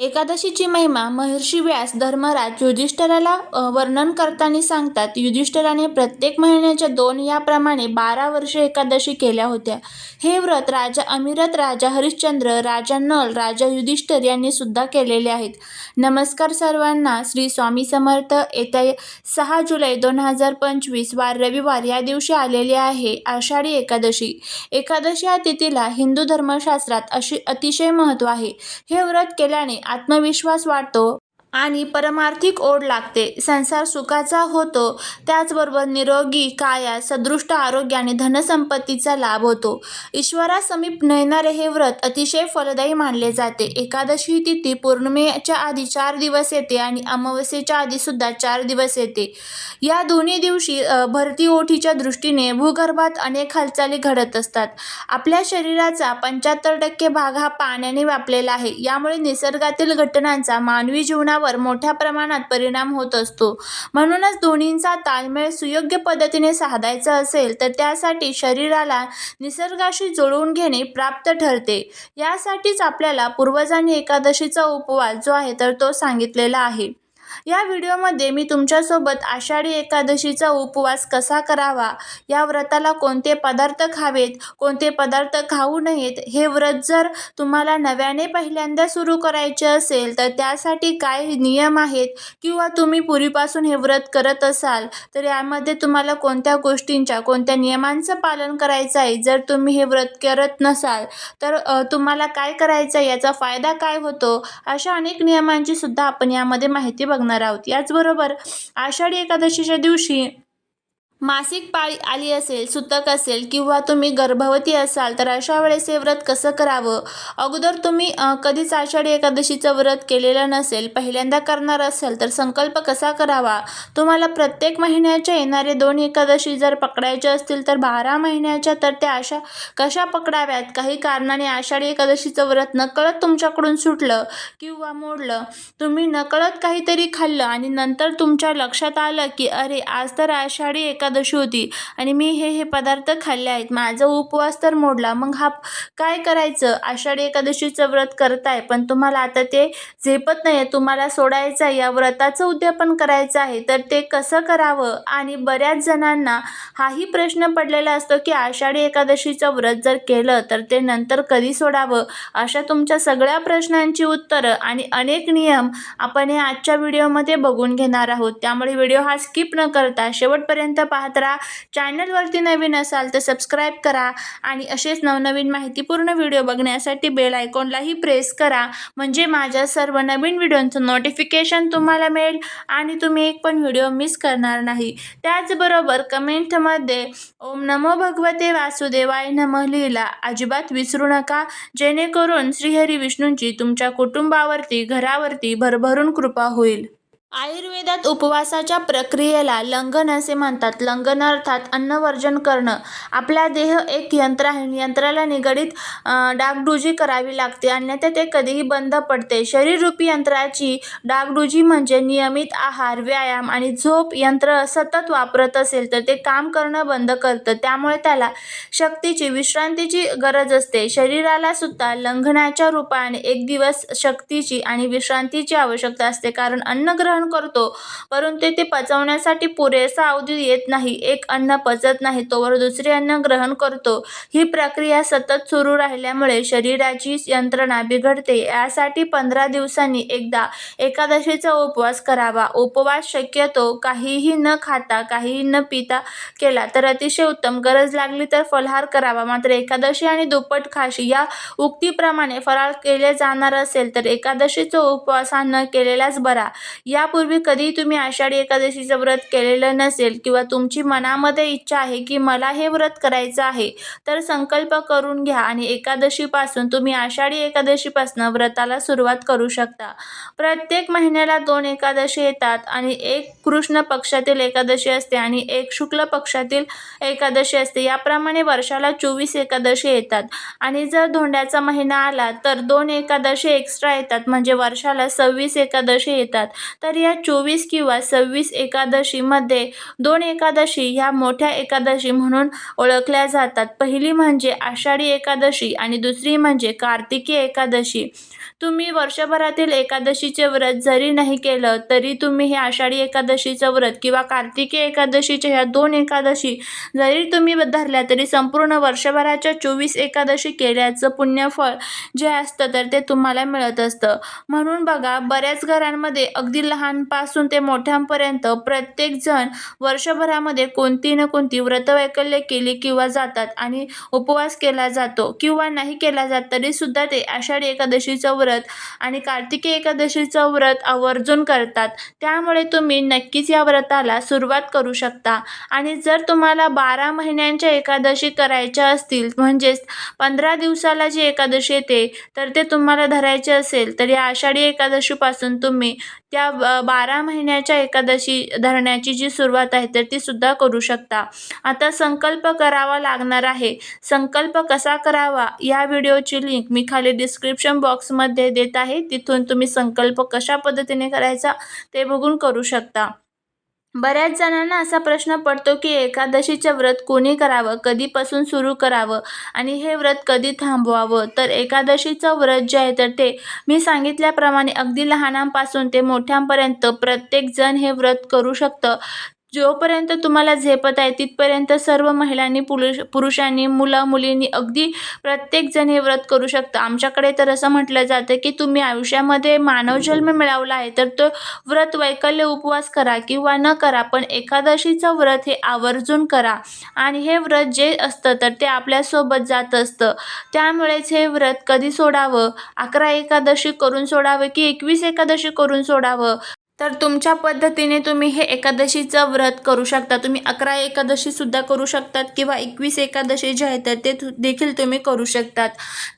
एकादशीची महिमा महर्षी व्यास धर्मराज युधिष्ठराला वर्णन करताना सांगतात युधिष्ठराने प्रत्येक महिन्याच्या दोन याप्रमाणे बारा वर्षे एकादशी केल्या होत्या. हे व्रत राजा अमिरत राजा हरिश्चंद्र राजा नल राजा युधिष्ठिर यांनी सुद्धा केलेले आहेत. नमस्कार सर्वांना श्री स्वामी समर्थ. येत्या सहा जुलै दोन हजार पंचवीस वार रविवार या दिवशी आलेले आहे आषाढी एकादशी. एकादशी या तिथीला हिंदू धर्मशास्त्रात अशी अतिशय महत्त्व आहे. हे व्रत केल्याने आत्मविश्वास वाढतो. आणि परमार्थिक ओढ लागते. संसार सुखाचा होतो. त्याचबरोबर निरोगी काया सदृष्ट आरोग्य आणि धनसंपत्तीचा लाभ होतो. ईश्वरासमीप नेणारे हे व्रत अतिशय फलदायी मानले जाते. एकादशी तिथी पौर्णिमेच्या आधी चार दिवस येते आणि अमावस्येच्या आधीसुद्धा चार दिवस येते. या दोन्ही दिवशी भरती ओठीच्या दृष्टीने भूगर्भात अनेक हालचाली घडत असतात. आपल्या शरीराचा पंच्याहत्तर टक्के भाग हा पाण्याने व्यापलेला आहे. यामुळे निसर्गातील घटनांचा मानवी जीवना आरोग्यावर मोठ्या प्रमाणात परिणाम होत असतो. म्हणूनच दोन्हींचा ताळमेळ सुयोग्य पद्धतीने साधायचा असेल तर त्यासाठी शरीराला निसर्गाशी जुळवून घेणे प्राप्त ठरते. यासाठीच आपल्याला पूर्वजांनी एकादशीचा उपवास जो आहे तर तो सांगितलेला आहे. या व्हिडिओमध्ये मी तुमच्यासोबत आषाढी एकादशीचा उपवास कसा करावा? या व्रताला कोणते पदार्थ खावेत? कोणते पदार्थ खाऊ नयेत? हे व्रत जर तुम्हाला नव्याने पहिल्यांदा सुरू करायचे असेल तर त्यासाठी काय नियम आहेत? किंवा तुम्ही पूर्वीपासून हे व्रत करत असाल तर यामध्ये तुम्हाला कोणत्या गोष्टींच्या कोणत्या नियमांचं पालन करायचं आहे? जर तुम्ही हे व्रत करत नसाल तर तुम्हाला काय करायचं आहे? याचा फायदा काय होतो? अशा अनेक नियमांची सुद्धा आपण यामध्ये माहिती बघणार आहोत. याचबरोबर आषाढी एकादशीच्या दिवशी मासिक पाळी आली असेल सुतक असेल किंवा तुम्ही गर्भवती असाल तर अशा वेळेस हे व्रत कसं करावं? अगोदर तुम्ही कधीच आषाढी एकादशीचं व्रत केलेलं नसेल पहिल्यांदा करणार असेल तर संकल्प कसा करावा? तुम्हाला प्रत्येक महिन्याच्या येणारे दोन एकादशी जर पकडायच्या असतील तर बारा महिन्याच्या तर त्या अशा कशा पकडाव्यात? काही कारणाने आषाढी एकादशीचं व्रत नकळत तुमच्याकडून सुटलं किंवा मोडलं. तुम्ही नकळत काहीतरी खाल्लं आणि नंतर तुमच्या लक्षात आलं की अरे आज तर आषाढी एकादशी होती आणि मी हे हे पदार्थ खाल्ले आहेत. माझा उपवास तर मोडला. मग हा काय करायचं? आषाढी एकादशीचं व्रत करताय पण तुम्हाला आता ते झेपत नाही आहे तुम्हाला सोडायचं आहे. या व्रताचं उद्यापन करायचं आहे. तर ते कसं करावं? आणि बऱ्याच जणांना हाही प्रश्न पडलेला असतो की आषाढी एकादशीचं व्रत जर केलं तर ते नंतर कधी सोडावं? अशा तुमच्या सगळ्या प्रश्नांची उत्तरं आणि अनेक नियम आपण या आजच्या व्हिडिओमध्ये बघून घेणार आहोत. त्यामुळे व्हिडिओ हा स्किप न करता शेवटपर्यंत पाहत राहा. चॅनलवरती नवीन असाल तर सबस्क्राईब करा आणि असेच नवनवीन माहितीपूर्ण व्हिडिओ बघण्यासाठी बेल आयकॉनलाही प्रेस करा. म्हणजे माझ्या सर्व नवीन व्हिडिओंचं नोटिफिकेशन तुम्हाला मिळेल आणि तुम्ही एक पण व्हिडिओ मिस करणार नाही. त्याचबरोबर कमेंटमध्ये ओम नमो भगवते वासुदेवाय नमः लिहिला अजिबात विसरू नका. जेणेकरून श्रीहरी विष्णूंची तुमच्या कुटुंबावरती घरावरती भरभरून कृपा होईल. आयुर्वेदात उपवासाच्या प्रक्रियेला लंघन असे म्हणतात. लंघन अर्थात अन्नवर्जन करणं. आपला देह एक यंत्र आहे. यंत्राला निगडीत डागडुजी करावी लागते. अन्यथा ते कधीही बंद पडते. शरीररूपी यंत्राची डागडुजी म्हणजे नियमित आहार व्यायाम आणि झोप यंत्र सतत वापरत असेल तर ते काम करणं बंद करतं. त्यामुळे त्याला शक्तीची विश्रांतीची गरज असते. शरीराला सुद्धा लंघनाच्या रूपाने एक दिवस शक्तीची आणि विश्रांतीची आवश्यकता असते. कारण अन्न ग्रहण करतो. परंतु ते पचवण्यासाठी पुरेसा अवधी येत नाही. एक अन्न पचत नाही तोवर दुसरे अन्न ग्रहण करतो. ही प्रक्रिया सतत सुरू राहिल्यामुळे शरीराची यंत्रणा बिघडते. यासाठी पंधरा दिवसांनी एकदा एकादशीचा उपवास करावा. उपवास शक्यतो काहीही न खाता काहीही न पिता केला तर अतिशय उत्तम. गरज लागली तर फलहार करावा. मात्र एकादशी आणि दुप्पट खाशी या उक्तीप्रमाणे फराळ केले जाणार असेल तर एकादशीचा उपवास हा न केलेलाच बरा. या यापूर्वी कधीही तुम्ही आषाढी एकादशीचं व्रत केलेलं नसेल किंवा तुमची मनामध्ये इच्छा आहे की मला हे व्रत करायचं आहे तर संकल्प करून घ्या आणि एकादशीपासून तुम्ही आषाढी एकादशीपासून व्रताला सुरुवात करू शकता. प्रत्येक महिन्याला दोन एकादशी येतात आणि एक कृष्ण पक्षातील एकादशी असते आणि एक शुक्ल पक्षातील एकादशी असते. याप्रमाणे वर्षाला चोवीस एकादशी येतात आणि जर धोंड्याचा महिना आला तर दोन एकादशी एक्स्ट्रा येतात. म्हणजे वर्षाला सव्वीस एकादशी येतात. तर या चोवीस किंवा सव्वीस एकादशीमध्ये दोन एकादशी ह्या मोठ्या एकादशी म्हणून ओळखल्या जातात. पहिली म्हणजे आषाढी एकादशी आणि दुसरी म्हणजे कार्तिकी एकादशी. तुम्ही वर्षभरातील एकादशीचे व्रत जरी नाही केलं तरी तुम्ही हे आषाढी एकादशीचं व्रत किंवा कार्तिकी एकादशीच्या ह्या दोन एकादशी जरी तुम्ही धरल्या तरी संपूर्ण वर्षभराच्या चोवीस एकादशी केल्याचं पुण्यफळ जे असतं तर ते तुम्हाला मिळत असतं. म्हणून बघा बऱ्याच घरांमध्ये अगदी लहान लहानपासून ते मोठ्यांपर्यंत प्रत्येकजण वर्षभरामध्ये कोणती ना कोणती व्रतवैकल्य केली किंवा जातात आणि उपवास केला जातो किंवा नाही केला जात तरीसुद्धा ते आषाढी एकादशीचं व्रत आणि कार्तिकी एकादशीचं व्रत आवर्जून करतात. त्यामुळे तुम्ही नक्कीच या व्रताला सुरुवात करू शकता. आणि जर तुम्हाला बारा महिन्यांच्या एकादशी करायच्या असतील म्हणजेच पंधरा दिवसाला जी एकादशी येते तर ते तुम्हाला धरायचे असेल तर या आषाढी एकादशीपासून तुम्ही त्या बारा महिन्याच्या एकादशी धरण्याची जी सुरुवात आहे तर ती सुद्धा करू शकता. आता संकल्प करावा लागणार आहे. संकल्प कसा करावा? या व्हिडिओची लिंक मी खाली डिस्क्रिप्शन बॉक्समध्ये देत आहे. तिथून तुम्ही संकल्प कशा पद्धतीने करायचा ते बघून करू शकता. बऱ्याच जणांना असा प्रश्न पडतो की एकादशीचं व्रत कोणी करावं? कधीपासून सुरू करावं? आणि हे व्रत कधी थांबवावं? तर एकादशीचं व्रत जे आहे तर ते मी सांगितल्याप्रमाणे अगदी लहानांपासून ते मोठ्यांपर्यंत प्रत्येकजण हे व्रत करू शकतं. जोपर्यंत तुम्हाला झेपत आहे तिथपर्यंत सर्व महिलांनी पुरुष पुरुषांनी मुलं मुलींनी अगदी प्रत्येकजण हे व्रत करू शकतं. आमच्याकडे तर असं म्हटलं जातं की तुम्ही आयुष्यामध्ये मानवजन्म मिळवला आहे तर तो व्रत वैकल्य उपवास करा किंवा न करा पण एकादशीचं व्रत हे आवर्जून करा. आणि हे व्रत जे असतं तर ते आपल्यासोबत जात असतं. त्यामुळेच हे व्रत कधी सोडावं? अकरा एकादशी करून सोडावं की एकवीस एकादशी करून सोडावं? तर तुमच्या पद्धतीने तुम्ही हे एकादशीचं व्रत करू शकता. तुम्ही अकरा एकादशीसुद्धा करू शकतात किंवा एकवीस एकादशी जे आहेत तर ते देखील तुम्ही करू शकतात.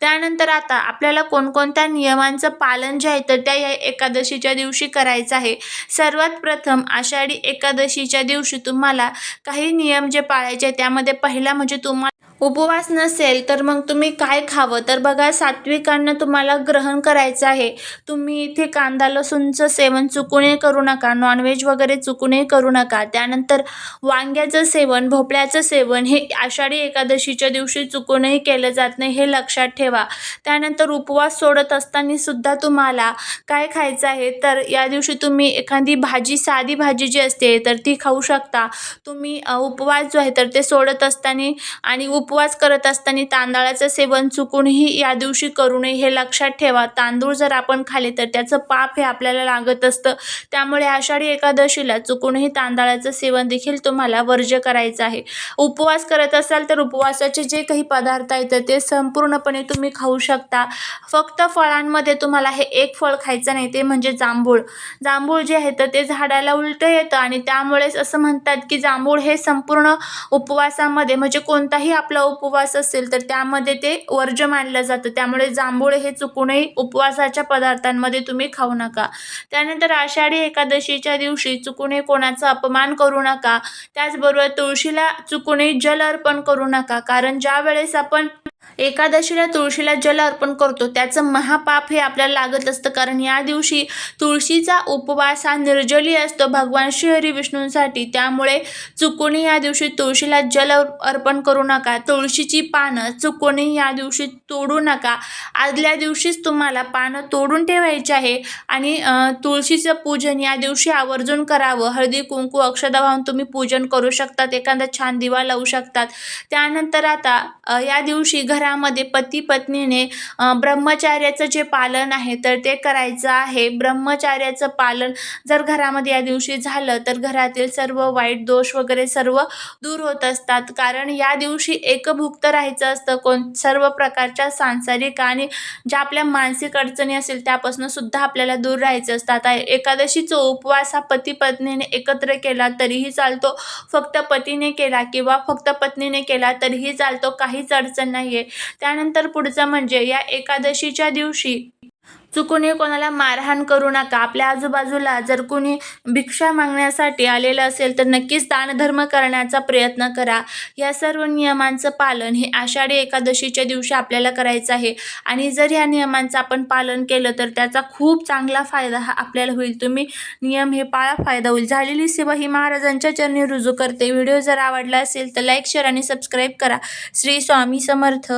त्यानंतर आता आपल्याला कोणकोणत्या नियमांचं पालन जे आहे तर त्या या एकादशीच्या दिवशी करायचं आहे. सर्वात प्रथम आषाढी एकादशीच्या दिवशी तुम्हाला काही नियम जे पाळायचे त्यामध्ये पहिला म्हणजे तुम्हाला उपवास नसेल तर मग तुम्ही काय खावं? तर बघा सात्विक अन्न तुम्हाला ग्रहण करायचं आहे. तुम्ही इथे कांदा लसूणचं सेवन चुकूनही करू नका. नॉनव्हेज वगैरे चुकूनही करू नका. त्यानंतर वांग्याचं सेवन भोपळ्याचं सेवन हे आषाढी एकादशीच्या दिवशी चुकूनही केलं जात नाही हे लक्षात ठेवा. त्यानंतर उपवास सोडत असताना सुद्धा तुम्हाला काय खायचं आहे? तर या दिवशी तुम्ही एखादी भाजी साधी भाजी जी असते तर ती खाऊ शकता. तुम्ही उपवास जो आहे तर ते सोडत असताना आणि उप उपवास करत असताना तांदळाचं सेवन चुकूनही या दिवशी करू नये हे लक्षात ठेवा. तांदूळ जर आपण खाले तर त्याचं पाप हे आपल्याला लागत असतं. त्यामुळे आषाढी एकादशीला चुकूनही तांदळाचं सेवन देखील तुम्हाला वर्ज्य करायचं आहे. उपवास करत असाल तर उपवासाचे जे काही पदार्थ आहेत तर ते संपूर्णपणे तुम्ही खाऊ शकता. फक्त फळांमध्ये तुम्हाला हे एक फळ खायचं नाही ते म्हणजे जांभूळ. जांभूळ जे आहे तर ते झाडाला उलटं येतं आणि त्यामुळेच असं म्हणतात की जांभूळ हे संपूर्ण उपवासामध्ये म्हणजे कोणताही आपला उपवास असेल तर त्यामध्ये ते वर्ज्य मानलं जातं. त्यामुळे जांभूळ हे चुकूनही उपवासाच्या पदार्थांमध्ये तुम्ही खाऊ नका. त्यानंतर आषाढी एकादशीच्या दिवशी चुकूनही कोणाचा अपमान करू नका. त्याचबरोबर तुळशीला चुकूनही जल अर्पण करू नका. कारण ज्या वेळेस आपण एकादशीला तुळशीला जल अर्पण करतो. त्याचं महापाप हे आपल्याला लागत असतं. कारण या दिवशी तुळशीचा उपवास हा निर्जली असतो भगवान श्रीहरी विष्णूंसाठी त्यामुळे चुकूनही या दिवशी तुळशीला जल अर्पण करू नका. तुळशीची पानं चुकूनही या दिवशी तोडू नका. आदल्या दिवशीच तुम्हाला पानं तोडून ठेवायची आहे आणि तुळशीचं पूजन या दिवशी आवर्जून करावं. हळदी कुंकू अक्षदा वाहून तुम्ही पूजन करू शकतात. एखादा छान दिवा लावू शकतात. त्यानंतर आता या दिवशी घरामध्ये पती पत्नीने ब्रह्मचार्याचं जे पालन आहे तर ते करायचं आहे. ब्रह्मचार्याचं पालन जर घरामध्ये या दिवशी झालं तर घरातील सर्व वाईट दोष वगैरे सर्व दूर होत असतात. कारण या दिवशी एकभुक्त राहायचं असतं. कोण सर्व प्रकारच्या सांसारिक आणि ज्या आपल्या मानसिक अडचणी असेल त्यापासून सुद्धा आपल्याला दूर राहायचं असतं. आता एकादशीचा उपवास हा पती पत्नीने एकत्र केला तरीही चालतो. फक्त पतीने केला किंवा फक्त पत्नीने केला तरीही चालतो. काहीच अडचण नाही आहे त्यानंतर पुढचं म्हणजे या एकादशीच्या दिवशी चुकूनही कोणाला मारहाण करू नका. आपल्या आजूबाजूला जर कोणी भिक्षा मागण्यासाठी आलेलं असेल तर नक्कीच दानधर्म करण्याचा प्रयत्न करा. या सर्व नियमांचं पालन हे आषाढी एकादशीच्या दिवशी आपल्याला करायचं आहे. आणि जर ह्या नियमांचं आपण पालन केलं तर त्याचा खूप चांगला फायदा हा आपल्याला होईल. तुम्ही नियम हे पाळा फायदा होईल. झालेली सेवा ही महाराजांच्या चरणी रुजू करते. व्हिडिओ जर आवडला असेल तर लाईक शेअर आणि सबस्क्राईब करा. श्री स्वामी समर्थ.